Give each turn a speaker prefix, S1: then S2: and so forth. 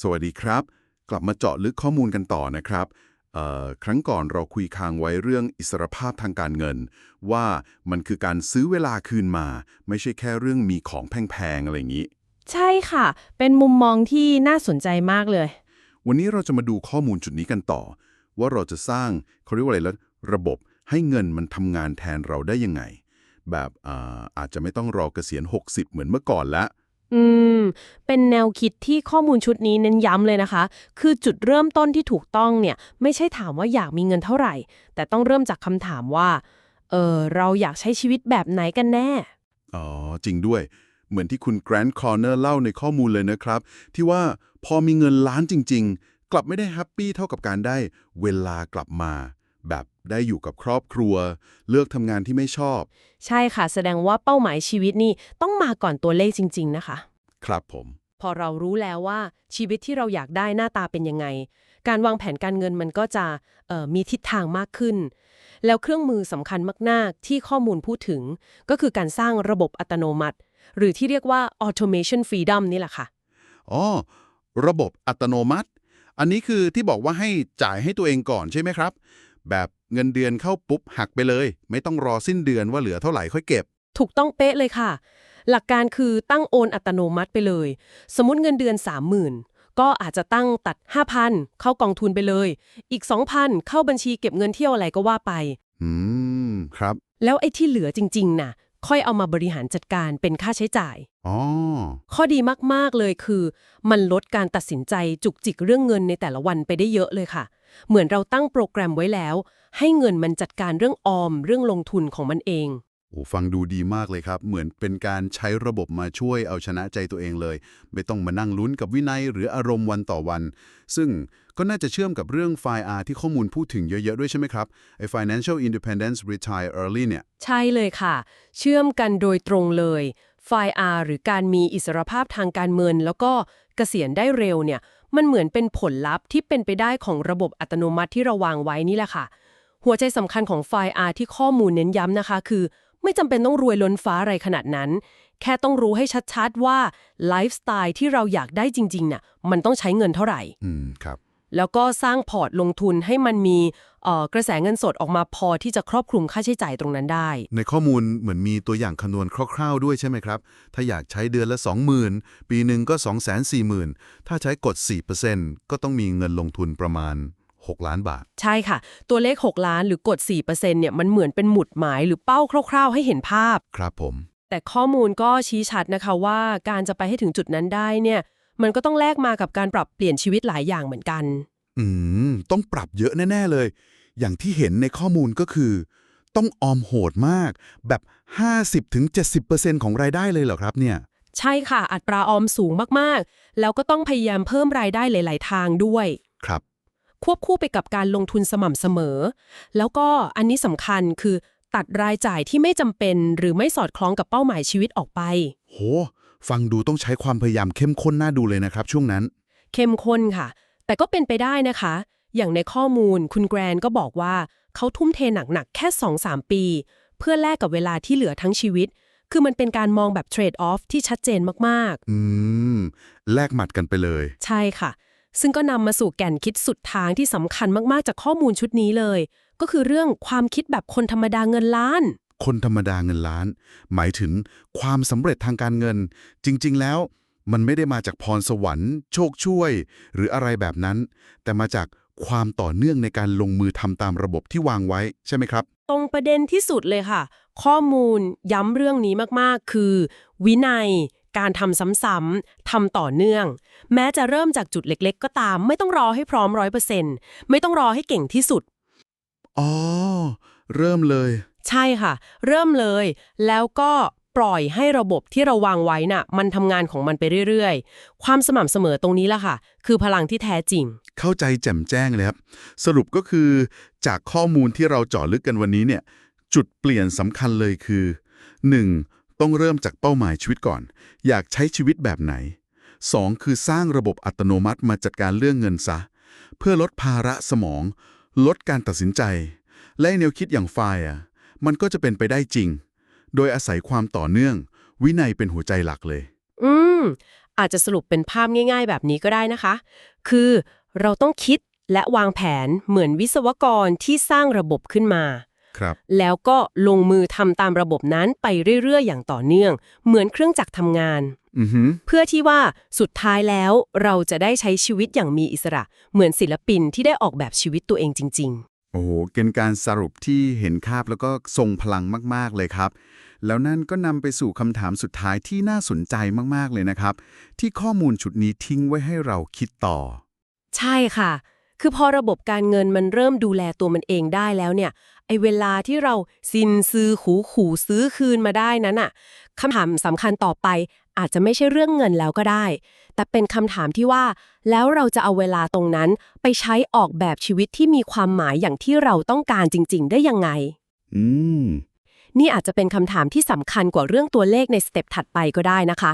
S1: สวัสดีครับ กลับมาเจาะลึกข้อมูลกันต่อนะครับเอ่อครั้งก่อนเราคุยค้างไว้เรื่องอิสรภาพทางการเงิน ว่ามันคือการซื้อเวลาคืนมา ไม่ใช่แค่เรื่องมีของแพงๆอะไรอย่างนี้
S2: ใช่ค่ะ เป็นมุมมองที่น่าสนใจมากเลย
S1: วันนี้เราจะมาดูข้อมูลจุดนี้กันต่อ ว่าเราจะสร้างเขาเรียกว่าอะไรแล้วระบบให้เงินมันทำงานแทนเราได้ยังไง แบบอาอาจจะไม่ต้องรอเกษียณ 60 เหมือนเมื่อก่อนละ
S2: อืม เป็นแนวคิดที่ข้อมูลชุดนี้เน้นย้ำเลยนะคะ คือจุดเริ่มต้นที่ถูกต้องเนี่ย ไม่ใช่ถามว่าอยากมีเงินเท่าไหร่ แต่ต้องเริ่มจากคำถามว่า เออเราอยากใช้ชีวิตแบบไหนกันแน่
S1: อ๋อ จริงด้วย เหมือนที่คุณแกรนด์คอร์เนอร์เล่าในข้อมูลเลยนะครับ ที่ว่าพอมีเงินล้านจริง ๆ กลับไม่ได้แฮปปี้เท่ากับการได้เวลากลับมา แบบ ได้อยู่กับครอบครัว เลือกทำงานที่ไม่ชอบ
S2: ใช่ค่ะ แสดงว่าเป้าหมายชีวิตนี่ต้องมาก่อนตัวเลขจริง ๆ นะคะ
S1: ครับผม
S2: พอเรารู้แล้วว่าชีวิตที่เราอยากได้หน้าตาเป็นยังไง การวางแผนการเงินมันก็จะเอ่อมีทิศทางมากขึ้น แล้วเครื่องมือสำคัญมาก ๆ ที่ข้อมูลพูดถึง ก็คือการสร้างระบบอัตโนมัติ หรือที่เรียกว่า automation freedom นี่แหละค่ะ
S1: อ๋อระบบอัตโนมัติ อันนี้คือที่บอกว่าให้จ่ายให้ตัวเองก่อนใช่ไหมครับ แบบ เงินเดือนเข้าปุ๊บหักไปเลย ไม่ต้องรอสิ้นเดือนว่าเหลือเท่าไหร่ค่อยเก็บ
S2: ถูกต้องเป๊ะเลยค่ะ หลักการคือตั้งโอนอัตโนมัติไปเลย สมมติเงินเดือน 30,000 ก็อาจจะตั้งตัด 5,000 เข้ากองทุนไปเลย อีก 2,000 เข้าบัญชีเก็บเงินเที่ยวอะไรก็ว่าไป
S1: อืม ครับ
S2: แล้วไอ้ที่เหลือจริง ๆ น่ะ ค่อยเอามาบริหารจัดการเป็นค่าใช้จ่าย
S1: อ๋อ
S2: ข้อดีมาก ๆ เลยคือ มันลดการตัดสินใจจุกจิกเรื่องเงินในแต่ละวันไปได้เยอะเลยค่ะ เหมือนเราตั้งโปรแกรมไว้แล้ว ให้เงินมันจัดการเรื่องออม เรื่องลงทุนของมันเอง
S1: โอ้ฟังดูดีมากเลยครับ เหมือนเป็นการใช้ระบบมาช่วยเอาชนะใจตัวเองเลย ไม่ต้องมานั่งลุ้นกับวินัยหรืออารมณ์วันต่อวัน ซึ่งก็น่าจะเชื่อมกับเรื่อง FIRE ที่ข้อมูลพูดถึงเยอะ ๆ ด้วยใช่ไหมครับไอ้ Financial Independence Retire Early เนี่ย
S2: ใช่เลยค่ะ เชื่อมกันโดยตรงเลย FIRE หรือการมีอิสรภาพทางการเงิน แล้วก็เกษียณได้เร็วเนี่ยมันเหมือนเป็นผลลัพธ์ที่เป็นไปได้ของระบบอัตโนมัติที่เราวางไว้นี่แหละค่ะ หัวใจสำคัญของ FIRE ที่ข้อมูลเน้นย้ำนะคะ คือ ไม่จำเป็นต้องรวยล้นฟ้าอะไรขนาดนั้น แค่ต้องรู้ให้ชัดๆว่าไลฟ์สไตล์ที่เราอยากได้จริงๆน่ะมันต้องใช้เงินเท่าไหร่
S1: อืมครับ
S2: แล้วก็สร้างพอร์ตลงทุนให้มันมีเอ่อกระแสเงินสดออกมาพอที่จะครอบคลุมค่าใช้จ่ายตรงนั้นได้
S1: ในข้อมูลเหมือนมีตัวอย่างคำนวณคร่าวๆด้วยใช่ไหมครับ ถ้าอยากใช้เดือนละ 20,000 ปีหนึ่งก็ 240,000 ถ้าใช้กด 4%ก็ต้องมีเงินลงทุนประมาณ 6 ล้านบาท
S2: ใช่ค่ะ ตัวเลข 6 ล้านหรือกด 4%เนี่ยมันเหมือนเป็นหมุดหมายหรือเป้าคร่าว ๆ ให้เห็นภาพ
S1: ครับผม
S2: แต่ข้อมูลก็ชี้ชัดนะคะว่าการจะไปให้ถึงจุดนั้นได้เนี่ย มันก็ต้องแลกมากับการปรับเปลี่ยนชีวิตหลายอย่างเหมือนกัน
S1: อืม ต้องปรับเยอะแน่ ๆเลย อย่างที่เห็นในข้อมูลก็คือ ต้องออมโหดมาก แบบ 50-70%ของรายได้เลยเหรอครับเนี่ย
S2: ใช่ค่ะ อัตราออมสูงมากๆ แล้วก็ต้องพยายามเพิ่มรายได้หลาย ๆ ทางด้วย
S1: ครับ
S2: ควบคู่ไปกับการลงทุนสม่ำเสมอ แล้วก็อันนี้สำคัญคือตัดรายจ่ายที่ไม่จำเป็น หรือไม่สอดคล้องกับเป้าหมายชีวิตออกไป
S1: โห ฟังดูต้องใช้ความพยายามเข้มข้นน่าดูเลยนะครับ ช่วงนั้น
S2: เข้มข้นค่ะ แต่ก็เป็นไปได้นะคะ อย่างในข้อมูลคุณแกรนก็บอกว่าเขาทุ่มเทหนักๆแค่ 2-3 ปี เพื่อแลกกับเวลาที่เหลือทั้งชีวิต คือมันเป็นการมองแบบเทรดออฟที่ชัดเจนมาก
S1: อืม แลกหมัดกันไปเลย
S2: ๆใช่ค่ะ ซึ่งก็นำมาสู่แก่นคิดสุดทางที่สำคัญมากๆ จากข้อมูลชุดนี้เลย ก็คือเรื่องความคิดแบบคนธรรมดาเงินล้าน
S1: คนธรรมดาเงินล้าน หมายถึงความสำเร็จทางการเงิน จริง ๆ แล้ว มันไม่ได้มาจากพรสวรรค์ โชคช่วย หรืออะไรแบบนั้น แต่มาจากความต่อเนื่องในการลงมือทำตามระบบที่วางไว้ใช่ไหมครับ
S2: ตรงประเด็นที่สุดเลยค่ะ ข้อมูลย้ำเรื่องนี้มากๆ คือ วินัย การทำซ้ำๆทำต่อเนื่อง แม้จะเริ่มจากจุดเล็กๆ ก็ตาม ไม่ต้องรอให้พร้อมร้อยเปอร์เซ็นต์ไม่ต้องรอให้เก่งที่สุด
S1: อ๋อ เริ่มเลย
S2: ใช่ค่ะ เริ่มเลย แล้วก็ปล่อยให้ระบบที่เราวางไว้น่ะ มันทำงานของมันไปเรื่อยๆ ความสม่ำเสมอตรงนี้ล่ะค่ะ คือพลังที่แท้จริง
S1: เข้าใจแจ่มแจ้งเลยครับ สรุปก็คือ จากข้อมูลที่เราเจาะลึกกันวันนี้เนี่ย จุดเปลี่ยนสำคัญเลยคือ 1. ต้องเริ่มจากเป้าหมายชีวิตก่อน อยากใช้ชีวิตแบบไหน 2. คือสร้างระบบอัตโนมัติมาจัดการเรื่องเงินซะ เพื่อลดภาระสมอง ลดการตัดสินใจ และแนวคิดอย่างไฟล์อะมันก็จะเป็นไปได้จริง โดยอาศัยความต่อเนื่อง วินัยเป็นหัวใจหลักเลย
S2: อืม อาจจะสรุปเป็นภาพง่าย ๆ แบบนี้ก็ได้นะคะ คือเราต้องคิดและวางแผนเหมือนวิศวกรที่สร้างระบบขึ้นมา
S3: ครับ
S2: แล้วก็ลงมือทำตามระบบนั้นไปเรื่อย ๆ อย่างต่อเนื่อง เหมือนเครื่องจักรทำงาน
S3: อือหือ
S2: เพื่อที่ว่าสุดท้ายแล้วเราจะได้ใช้ชีวิตอย่างมีอิสระ เหมือนศิลปินที่ได้ออกแบบชีวิตตัวเองจริง
S1: โอ้โหเป็นการสรุปที่เห็นภาพแล้วก็ทรงพลังมาก ๆ เลยครับ แล้วนั่นก็นำไปสู่คำถามสุดท้ายที่น่าสนใจมาก ๆ เลยนะครับ ที่ข้อมูลชุดนี้ทิ้งไว้ให้เราคิดต่อ
S2: ๆใช่ค่ะ คือพอระบบการเงินมันเริ่มดูแลตัวมันเองได้แล้วเนี่ย ไอเวลาที่เราซินซื้อขูขู่ซื้อคืนมาได้นั้นอะคำถามสำคัญต่อไปอาจจะไม่ใช่เรื่องเงินแล้วก็ได้ แต่เป็นคำถามที่ว่า แล้วเราจะเอาเวลาตรงนั้นไปใช้ออกแบบชีวิตที่มีความหมายอย่างที่เราต้องการจริง ๆ ได้ยังไง
S1: อืม
S2: นี่อาจจะเป็นคำถามที่สำคัญกว่าเรื่องตัวเลขในสเต็ปถัดไปก็ได้นะคะ